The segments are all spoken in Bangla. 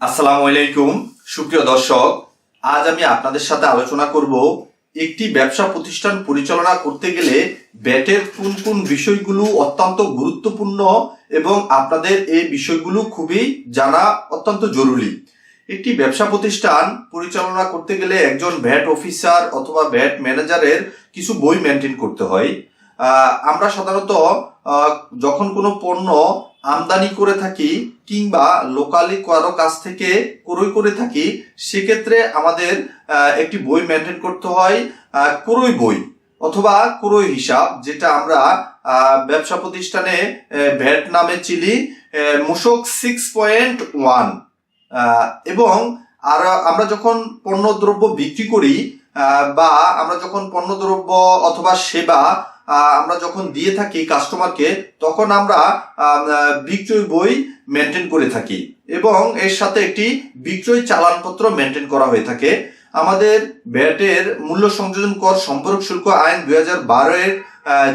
আসসালামু আলাইকুম, সুপ্রিয় দর্শক। আজ আমি আপনাদের সাথে আলোচনা করব একটি ব্যবসা প্রতিষ্ঠান পরিচালনা করতে গেলে ব্যাটের কোন কোন বিষয়গুলো অত্যন্ত গুরুত্বপূর্ণ এবং আপনাদের এই বিষয়গুলো খুবই জানা অত্যন্ত জরুরি। একটি ব্যবসা প্রতিষ্ঠান পরিচালনা করতে গেলে একজন ভ্যাট অফিসার অথবা ভ্যাট ম্যানেজারের কিছু বই মেনটেন করতে হয়। আমরা সাধারণত যখন কোনো পণ্য আমদানি করে থাকি কিংবা লোকালি কারও কাছ থেকে ক্রয় করে থাকি সেক্ষেত্রে আমাদের একটি বই মেনটেন করতে হয় ক্রয় বই অথবা ক্রয় হিসাব যেটা আমরা ব্যবসা প্রতিষ্ঠানে ভ্যাট নামে আহ, মূসক সিক্স পয়েন্ট ওয়ান এবং আর আমরা যখন পণ্যদ্রব্য বিক্রি করি বা আমরা যখন পণ্যদ্রব্য অথবা সেবা আমরা যখন দিয়ে থাকি কাস্টমারকে তখন আমরা বিক্রয় বই মেনটেন করে থাকি এবং এর সাথে একটি বিক্রয় চালানপত্র মেনটেন করা হয়ে থাকে। আমাদের ব্যাটের মূল্য সংযোজন কর সম্পর্ক শুল্ক আইন দুই হাজার বারো এর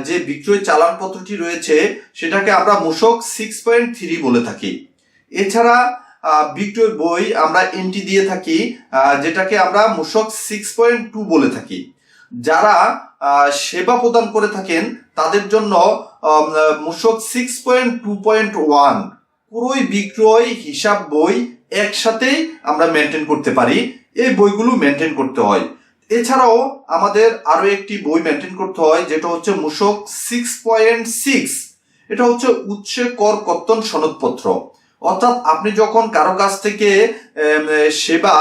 যে বিক্রয় চালানপত্রটি রয়েছে, সেটাকে আমরা মূসক সিক্স পয়েন্ট থ্রি বলে থাকি। এছাড়া বিক্রয় বই আমরা এন্ট্রি দিয়ে থাকি যেটাকে আমরা মূসক সিক্স পয়েন্ট টু বলে থাকি। যারা সেবা প্রদান করে থাকেন, তাদের জন্য মূসক six point two point one ক্রয় বিক্রয় হিসাব বই একসাথেই আমরা মেনটেন করতে পারি। এই বইগুলো মেনটেন করতে হয়। এছাড়াও আমাদের আরও একটি বই মেনটেন করতে হয়, যেটা হচ্ছে মূসক সিক্স পয়েন্ট সিক্স এটা হচ্ছে উচ্চ কর কর্তন সনদপত্র। অর্থাৎ আপনি যখন কারও কাছ থেকে সেবা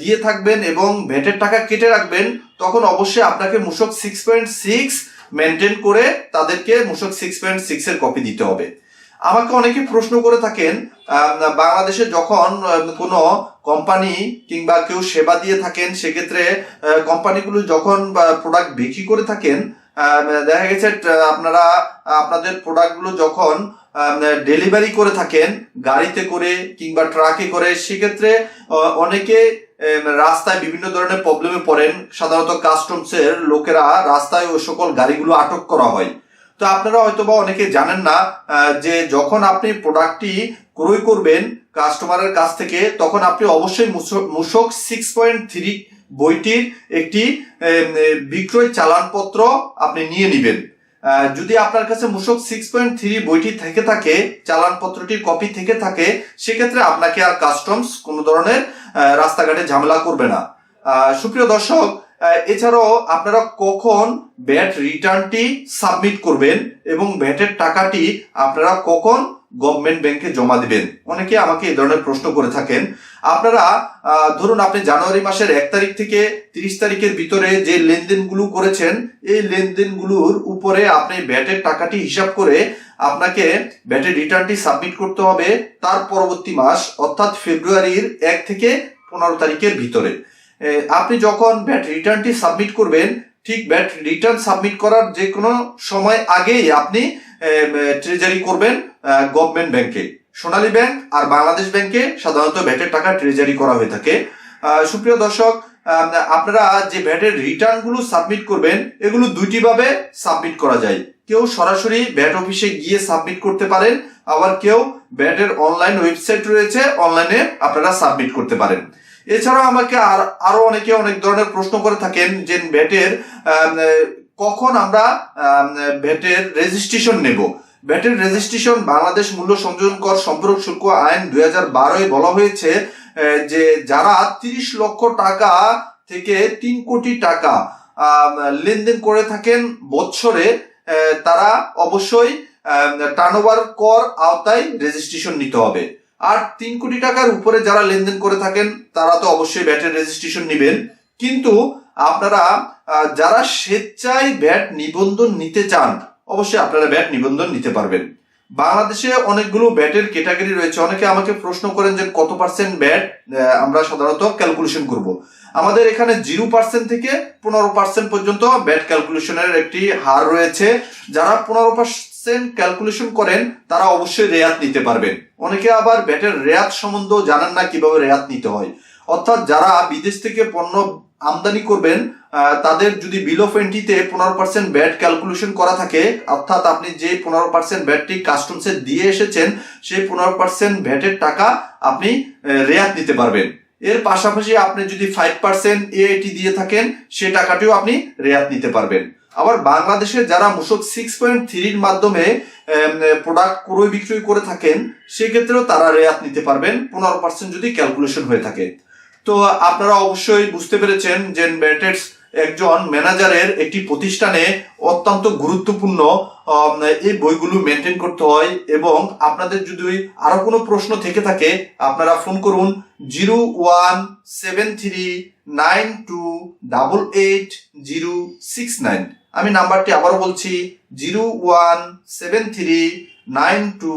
দিয়ে থাকবেন এবং ভেটের টাকা কেটে রাখবেন, তখন অবশ্যই আপনাকে মূসক সিক্স পয়েন্ট সিক্স মেনটেন করে তাদেরকে মূসক সিক্স পয়েন্ট সিক্স এর কপি দিতে হবে। আমাকে অনেকে প্রশ্ন করে থাকেন বাংলাদেশে যখন কোনো কোম্পানি কিংবা কেউ সেবা দিয়ে থাকেন, সেক্ষেত্রে কোম্পানিগুলো যখন প্রোডাক্ট বিক্রি করে থাকেন দেখা গেছে আপনারা, আপনাদের প্রোডাক্টগুলো যখন ডেলিভারি করে থাকেন, গাড়িতে করে কিংবা ট্রাকে করে, সেক্ষেত্রে অনেকে রাস্তায় বিভিন্ন ধরনের প্রবলেমে পড়েন। সাধারণত কাস্টমসের লোকেরা রাস্তায় ওই সকল গাড়িগুলো আটক করা হয়। তো আপনারা হয়তোবা অনেকে জানেন না যে যখন আপনি প্রোডাক্টটি ক্রয় করবেন কাস্টমারের কাছ থেকে, তখন আপনি অবশ্যই মূসক সিক্স পয়েন্ট থ্রি বইটির একটি বিক্রয় চালানপত্র আপনি নিয়ে নেবেন। যদি আপনার কাছে মূসক সিক্স পয়েন্ট থ্রি বইটি থেকে থাকে চালানপত্রটির কপি থেকে থাকে, সেক্ষেত্রে আপনাকে আর কাস্টমস কোনো ধরনের রাস্তাঘাটে ঝামেলা করবে না। সুপ্রিয় দর্শক এছাড়াও আপনারা কখন ব্যাট রিটার্নটি সাবমিট করবেন এবং ব্যাটের টাকাটি আপনারা কখন গভর্নমেন্ট ব্যাংকে জমা দিবেন? অনেকে আমাকে এই ধরনের প্রশ্ন করে থাকেন। আপনারা ধরুন আপনি জানুয়ারি মাসের এক তারিখ থেকে তিরিশ তারিখের ভিতরে যে লেনদেনগুলো করেছেন এই লেনদেনগুলোর উপরে আপনি ব্যাটের টাকাটি হিসাব করে আপনাকে ব্যাটের রিটার্নটি সাবমিট করতে হবে তার পরবর্তী মাস অর্থাৎ ফেব্রুয়ারির এক থেকে পনেরো তারিখের ভিতরে। এ, আপনি যখন ব্যাট রিটার্নটি সাবমিট করবেন, ঠিক ব্যাট রিটার্ন সাবমিট করার যে কোনো সময় আগেই আপনি ট্রেজারি করবেন গভর্নমেন্ট ব্যাংকে সোনালী ব্যাংক আর বাংলাদেশ ব্যাংকে সাধারণত ভ্যাটের টাকা ট্রেজারি করা হয়ে থাকে। সুপ্রিয় দর্শক আপনারা যে ভ্যাটের রিটার্নগুলো সাবমিট করবেন, এগুলো দুইটি ভাবে সাবমিট করা যায়। কেউ সরাসরি ভ্যাট অফিসে গিয়ে সাবমিট করতে পারেন, আবার কেউ ব্যাটের অনলাইন ওয়েবসাইট রয়েছে অনলাইনে আপনারা সাবমিট করতে পারেন। এছাড়াও আমাকে আর আরও অনেকে অনেক ধরনের প্রশ্ন করে থাকেন যে আহ, কখন আমরা আম, ভ্যাটের রেজিস্ট্রেশন নেব? ভ্যাটের রেজিস্ট্রেশন বাংলাদেশ মূল্য সংযোজন কর সম্পর্ক শুল্ক আইন দুই হাজার বারোয় বলা হয়েছে যে যারা তিরিশ লক্ষ টাকা থেকে তিন কোটি টাকা লেনদেন করে থাকেন বছরে তারা অবশ্যই টার্নওভার কর আওতায় রেজিস্ট্রেশন নিতে হবে। আর তিন কোটি টাকার উপরে যারা লেনদেন করে থাকেন, তারা তো অবশ্যই ব্যাটের রেজিস্ট্রেশন নেবেন। কিন্তু আপনারা যারা স্বেচ্ছায় ব্যাট নিবন্ধন নিতে চান, অবশ্যই আপনারা ব্যাট নিবন্ধন নিতে পারবেন। বাংলাদেশে অনেকগুলো ব্যাটের ক্যাটাগরি রয়েছে। অনেকে আমাকে প্রশ্ন করেন যে কত পার্সেন্ট ব্যাট আমরা সাধারণত ক্যালকুলেশন করব। আমাদের এখানে জিরো পার্সেন্ট থেকে পনেরো পার্সেন্ট পর্যন্ত ব্যাট ক্যালকুলেশনের একটি হার রয়েছে। যারা পনেরো পার্সেন্ট ক্যালকুলেশন করেন, তারা অবশ্যই রেয়াত নিতে পারবেন। অনেকে আবার ব্যাটের রেয়াত সম্বন্ধেও জানেন না কীভাবে রেয়াত নিতে হয়। অর্থাৎ যারা বিদেশ থেকে পণ্য আমদানি করবেন তাদের যদি বিল অফ এন্ট্রিতে পনেরো পার্সেন্ট ব্যাট ক্যালকুলেশন করা থাকে, অর্থাৎ আপনি যে পনেরো পার্সেন্ট ব্যাটটি কাস্টমসে দিয়ে এসেছেন, সেই পনেরো পার্সেন্ট ভ্যাটের টাকা আপনি রেয়াত নিতে পারবেন। এর পাশাপাশি আপনি যদি ফাইভ পার্সেন্ট এআইটি দিয়ে থাকেন, সে টাকাটিও আপনি রেয়াত নিতে পারবেন। আবার বাংলাদেশের যারা মূসক সিক্স পয়েন্ট থ্রির মাধ্যমে প্রোডাক্ট ক্রয় বিক্রয় করে থাকেন, সেক্ষেত্রেও তারা রেয়াত নিতে পারবেন। পনেরো পার্সেন্ট যদি ক্যালকুলেশন হয়ে থাকে। তো আপনারা অবশ্যই বুঝতে পেরেছেন যে ব্যাটেটস একজন ম্যানেজারের একটি প্রতিষ্ঠানে অত্যন্ত গুরুত্বপূর্ণ এই বইগুলো মেনটেন করতে হয় এবং আপনাদের যদি আরও কোনো প্রশ্ন থেকে থাকে, আপনারা ফোন করুন zero one seven three nine two double eight zero six nine. আমি নাম্বারটি আবারও বলছি, zero one seven three nine two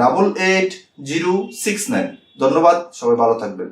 double eight zero six nine. ধন্যবাদ, সবাই ভালো থাকবেন।